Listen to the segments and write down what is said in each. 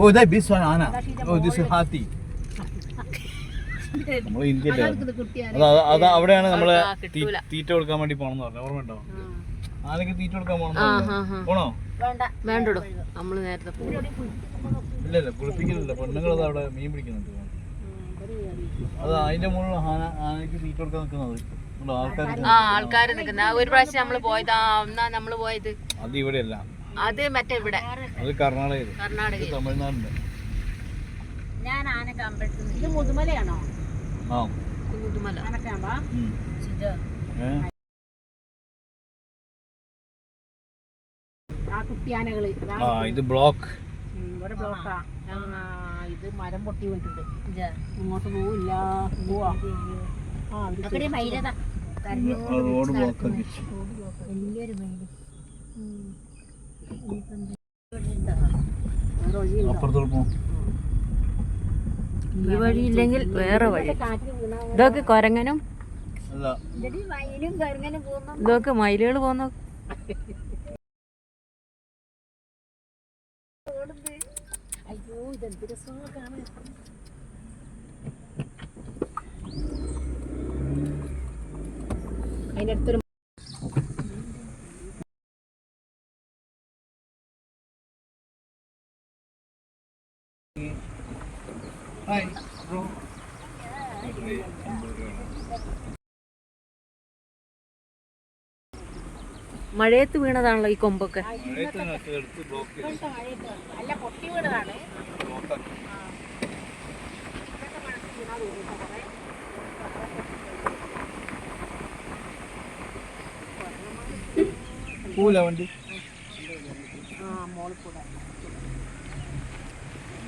ഓ ഇതാ ബിസ് ആന oh this Haathi നമ്മൾ ഇന്ത്യയിലെ അത് അവിടെയാണ് നമ്മൾ തീറ്റ കൊടുക്കാൻ വേണ്ടി പോണെന്ന് പറഞ്ഞു ഓർമ്മയുണ്ടോ ആനക്ക് തീറ്റ കൊടുക്കാൻ പോണെന്ന് പോണോ? വേണ്ടടോ. നമ്മൾ നേരത്തെ ഇല്ല ഇല്ല കുളിപ്പിക്കുന്നില്ല പെണ്ണുങ്ങൾ അത് അവിടെ മീൻ പിടിക്കുന്നുണ്ട് അത് അതിന്റെ മുകളിൽ ആന ആനക്ക് തീറ്റ കൊടുക്കാൻ നിൽക്കുന്നത് ആൾക്കാർ ആ ആൾക്കാര് നിക്കുന്ന ഒരു പ്രാവശ്യം നമ്മൾ പോയത്. നമ്മൾ പോയത്? അത് ഇവിടെയല്ല. അത് മറ്റേ ഇവിടെ. കർണാടക തമിഴ്നാടിന്റെ. ഞാൻ ആന കമ്പഴത്ത് ഇത് മുതുമലയാണോ? ആ. മുതുമല. ആനക്കാമ്പാ? ഉം. ഏ? ആ കുട്ടിയാനകൾ ആ ഇത് ബ്ലോക്ക്. ഇവിടെ ബ്ലോക്കാ. ഇത് മരം പൊട്ടി പോയിട്ടുണ്ട്. ഇങ്ങോട്ട് പോവില്ല. പോവാ. ആ അവിടെ ഈ വഴി ഇല്ലെങ്കിൽ വേറെ വഴി. ഇതൊക്കെ കൊരങ്ങനും ഇതൊക്കെ മയിലുകൾ പോന്നു അതിനടുത്തൊരു ഹായ് ബ്രോ മഴയത്ത് വീണതാണല്ലോ ഈ കൊമ്പൊക്കെ? ബ്ലോക്ക് വണ്ടി? ആ മോളിൽ കൂടെ.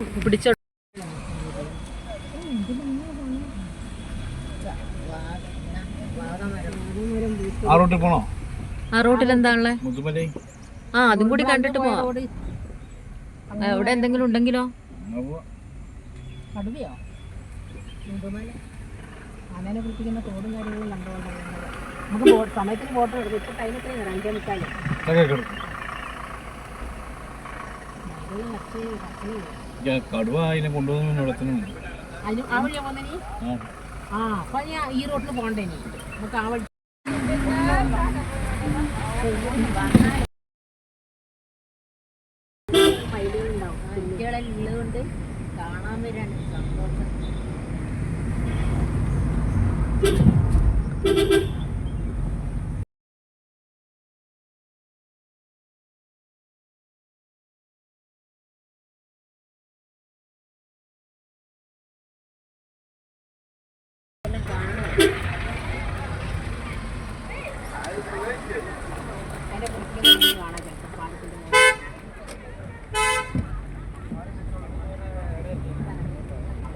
പിടിച്ചോ ആ റൂട്ടിൽ പോണോ? ആ റൂട്ടിൽ എന്താണല്ലേ ആ അതും കൂടി കണ്ടിട്ട് പോവാം. അവിടെ എന്തെങ്കിലും ഉണ്ടെങ്കിലോ? എന്നാ പോവാ. കടുവയോ? മുതുമല ആനേനെ കുളിപ്പിക്കുന്ന തോടും കാര്യങ്ങളും കണ്ടുകൊണ്ടാണ് നമുക്ക് സമയത്തിന് ഫോട്ടോ എടുക്കും. ഇപ്പൊ ടൈം എത്രയാണ്? രണ്ടേ മുക്കാൽ. കടുവ അതിനെ കൊണ്ടുപോകുന്ന അതിന് ആ വഴിയാ പോന്നെ നീ? ആ. ആ അപ്പൊ ഞാൻ ഈ റോട്ടിൽ പോണ്ടേ നീ? നമുക്ക് ആ വഴി മയിലുകളുണ്ടാവും കുട്ടികളെല്ലാം ഉള്ളതുകൊണ്ട് കാണാൻ വരാൻ സന്തോഷം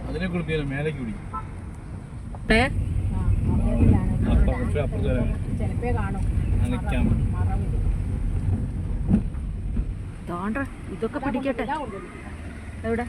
അതിനെ കുളിപ്പിയാലും മേലേക്ക് കുടിക്കും ഇതൊക്കെ പിടിക്കട്ടെ. എവിടെ?